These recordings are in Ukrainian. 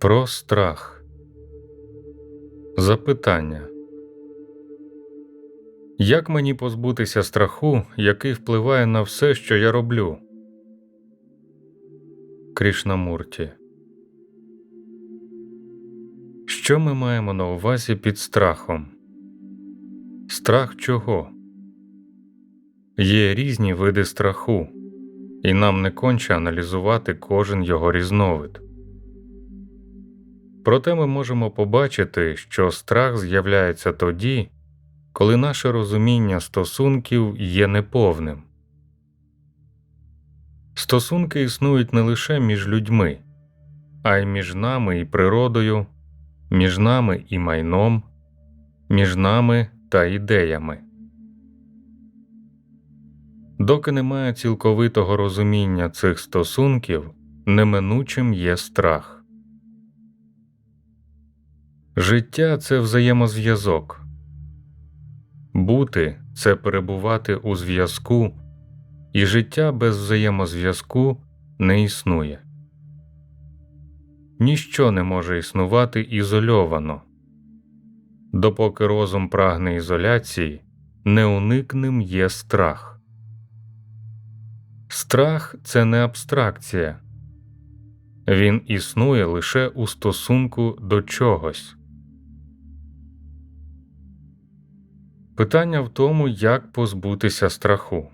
Про страх. Запитання. Як мені позбутися страху, який впливає на все, що я роблю? Крішнамурті. Що ми маємо на увазі під страхом? Страх чого? Є різні види страху, і нам не конче аналізувати кожен його різновид. Проте ми можемо побачити, що страх з'являється тоді, коли наше розуміння стосунків є неповним. Стосунки існують не лише між людьми, а й між нами і природою, між нами і майном, між нами та ідеями. Доки немає цілковитого розуміння цих стосунків, неминучим є страх. Життя це взаємозв'язок, бути це перебувати у зв'язку, і життя без взаємозв'язку не існує. Ніщо не може існувати ізольовано, допоки розум прагне ізоляції, неуникним є страх. Страх це не абстракція, він існує лише у стосунку до чогось. Питання в тому, як позбутися страху.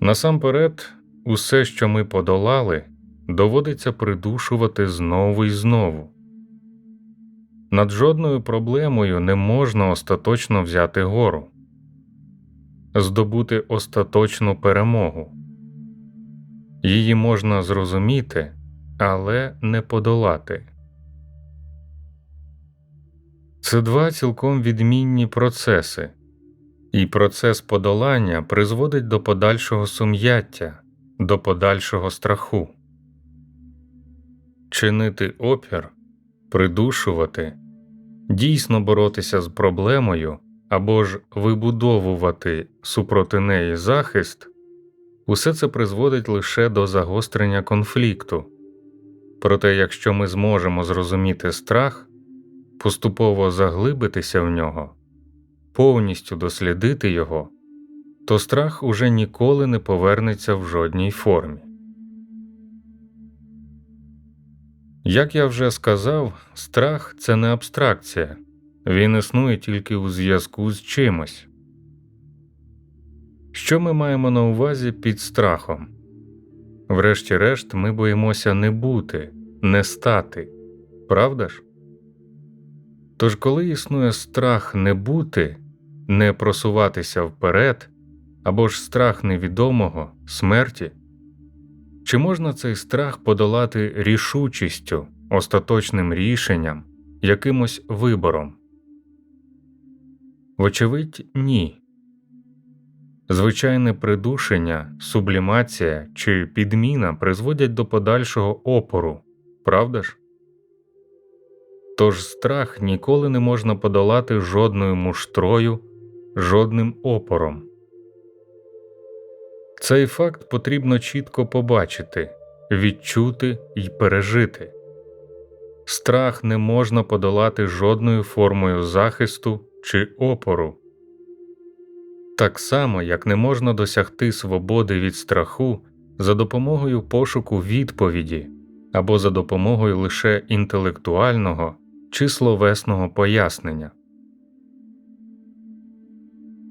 Насамперед, усе, що ми подолали, доводиться придушувати знову і знову. Над жодною проблемою не можна остаточно взяти гору, здобути остаточну перемогу. Її можна зрозуміти, але не подолати. Це два цілком відмінні процеси, і процес подолання призводить до подальшого сум'яття, до подальшого страху. Чинити опір, придушувати, дійсно боротися з проблемою або ж вибудовувати супроти неї захист, усе це призводить лише до загострення конфлікту. Проте, якщо ми зможемо зрозуміти страх, поступово заглибитися в нього, повністю дослідити його, то страх уже ніколи не повернеться в жодній формі. Як я вже сказав, страх це не абстракція, він існує тільки у зв'язку з чимось. Що ми маємо на увазі під страхом? Врешті-решт, ми боїмося не бути, не стати, правда ж? Тож, коли існує страх не бути, не просуватися вперед або ж страх невідомого, смерті, чи можна цей страх подолати рішучістю, остаточним рішенням, якимось вибором? Вочевидь, ні. Звичайне придушення, сублімація чи підміна призводять до подальшого опору, правда ж? Тож страх ніколи не можна подолати жодною муштрою, жодним опором. Цей факт потрібно чітко побачити, відчути і пережити. Страх не можна подолати жодною формою захисту чи опору. Так само, як не можна досягти свободи від страху за допомогою пошуку відповіді або за допомогою лише інтелектуального чи словесного пояснення.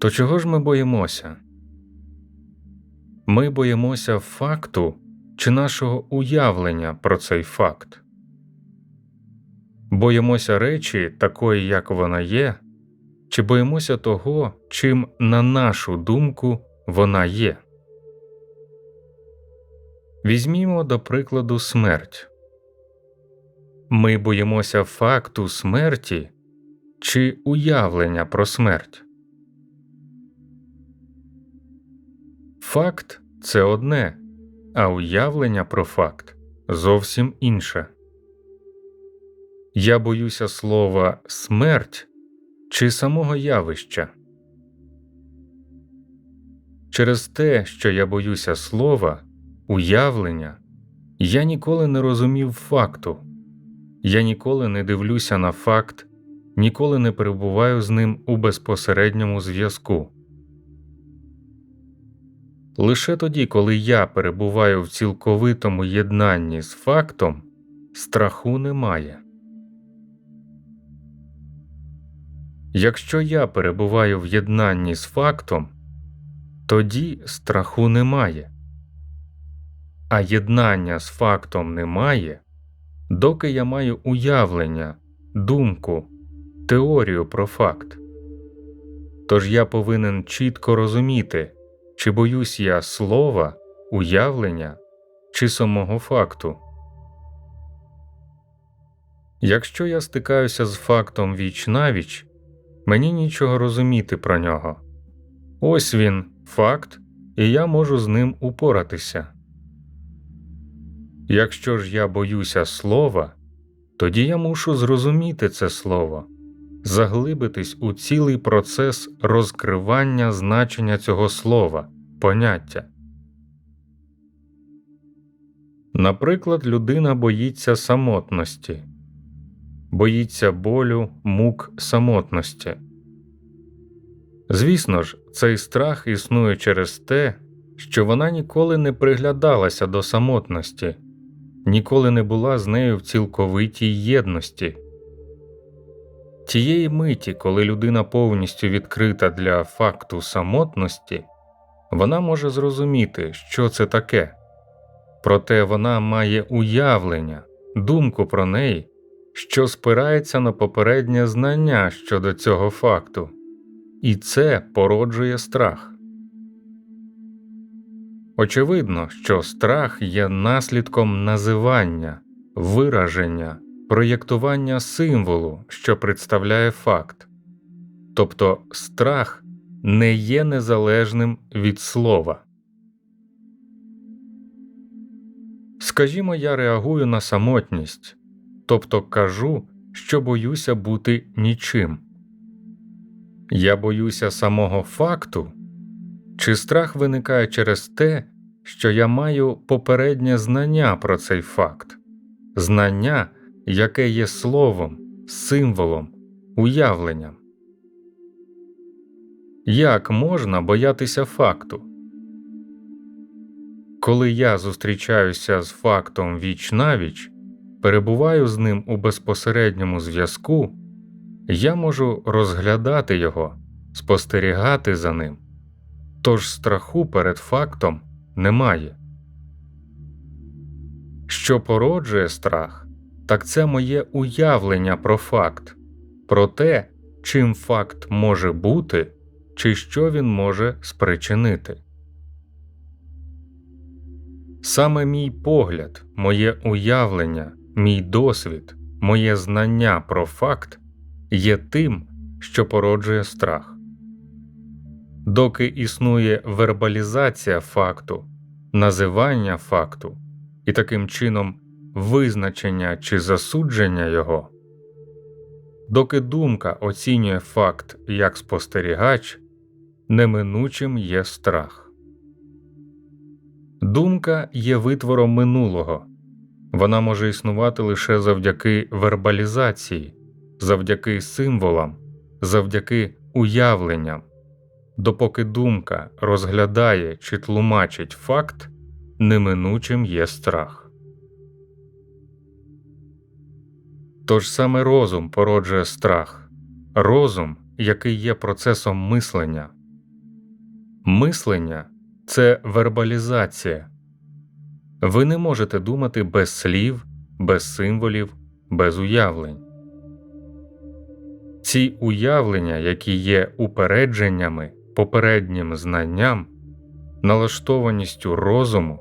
То чого ж ми боїмося? Ми боїмося факту чи нашого уявлення про цей факт, боїмося речі такої, як вона є, чи боїмося того, чим, на нашу думку, вона є. Візьмімо до прикладу смерть. Ми боїмося факту смерті чи уявлення про смерть. Факт це одне, а уявлення про факт зовсім інше. Я боюся слова смерть чи самого явища. Через те, що я боюся слова, уявлення Я ніколи не розумів факту, я ніколи не дивлюся на факт, ніколи не перебуваю з ним у безпосередньому зв'язку. Лише тоді, коли я перебуваю в цілковитому єднанні з фактом, страху немає. Якщо я перебуваю в єднанні з фактом, тоді страху немає, а єднання з фактом немає, доки я маю уявлення, думку, теорію про факт. Тож я повинен чітко розуміти, чи боюсь я слова, уявлення чи самого факту. Якщо я стикаюся з фактом віч навіч, мені нічого розуміти про нього. Ось він, факт, і я можу з ним упоратися. Якщо ж я боюся слова, тоді я мушу зрозуміти це слово, заглибитись у цілий процес розкривання значення цього слова, поняття. Наприклад, людина боїться самотності, боїться болю, мук самотності. Звісно ж, цей страх існує через те, що вона ніколи не приглядалася до самотності, ніколи не була з нею в цілковитій єдності. Тієї миті, коли людина повністю відкрита для факту самотності, вона може зрозуміти, що це таке, проте вона має уявлення, думку про неї, що спирається на попереднє знання щодо цього факту, і це породжує страх. Очевидно, що страх є наслідком називання, вираження, проєктування символу, що представляє факт, тобто страх не є незалежним від слова. Скажімо, я реагую на самотність, тобто кажу, що боюся бути нічим. Я боюся самого факту, чи страх виникає через те, що я маю попереднє знання про цей факт, знання, яке є словом, символом, уявленням. Як можна боятися факту? Коли я зустрічаюся з фактом віч навіч, перебуваю з ним у безпосередньому зв'язку, я можу розглядати його, спостерігати за ним, тож страху перед фактом немає. Що породжує страх, так це моє уявлення про факт, про те, чим факт може бути чи що він може спричинити. Саме мій погляд, моє уявлення, мій досвід, моє знання про факт є тим, що породжує страх. Доки існує вербалізація факту, називання факту і таким чином визначення чи засудження його, доки думка оцінює факт як спостерігач, неминучим є страх. Думка є витвором минулого, вона може існувати лише завдяки вербалізації, завдяки символам, завдяки уявленням. Допоки думка розглядає чи тлумачить факт, неминучим є страх. Тож саме розум породжує страх, розум, який є процесом мислення. Мислення це вербалізація. Ви не можете думати без слів, без символів, без уявлень. Ці уявлення, які є упередженнями, попереднім знанням, налаштованістю розуму,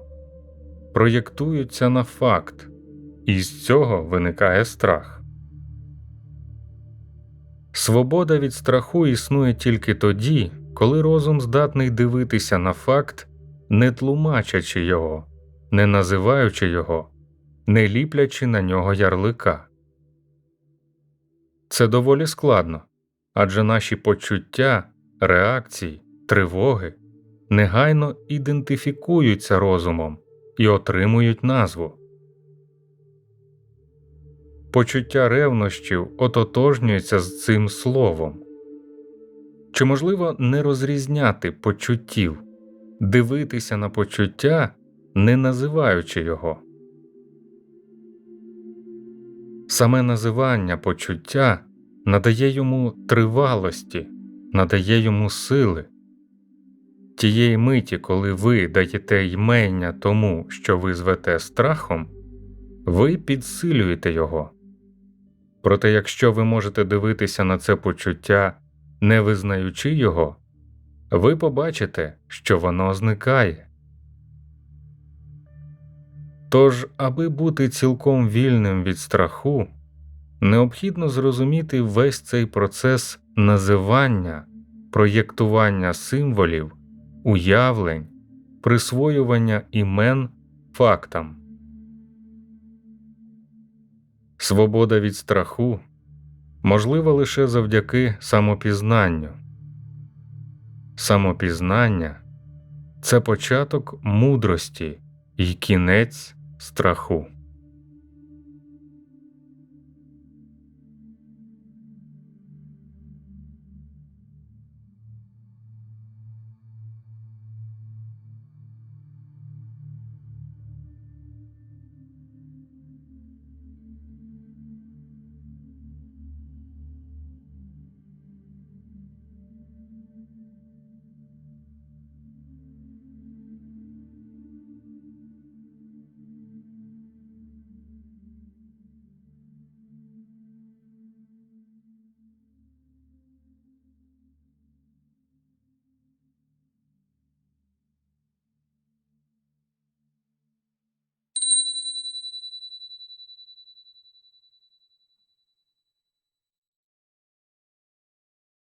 проєктуються на факт, і з цього виникає страх. Свобода від страху існує тільки тоді, коли розум здатний дивитися на факт, не тлумачачи його, не називаючи його, не ліплячи на нього ярлика. Це доволі складно адже наші почуття, реакції, тривоги негайно ідентифікуються розумом і отримують назву. почуття ревнощів ототожнюється з цим словом? Чи можливо не розрізняти почуттів, дивитися на почуття, не називаючи його? Саме називання почуття надає йому тривалості, надає йому сили. Тієї миті, коли ви даєте ймення тому, що ви звете страхом, ви підсилюєте його. Проте, якщо ви можете дивитися на це почуття, не визнаючи його, ви побачите, що воно зникає. Тож, аби бути цілком вільним від страху, необхідно зрозуміти весь цей процес називання, проєктування символів, уявлень, присвоювання імен фактам. Свобода від страху можлива лише завдяки самопізнанню. Самопізнання це початок мудрості і кінець страху.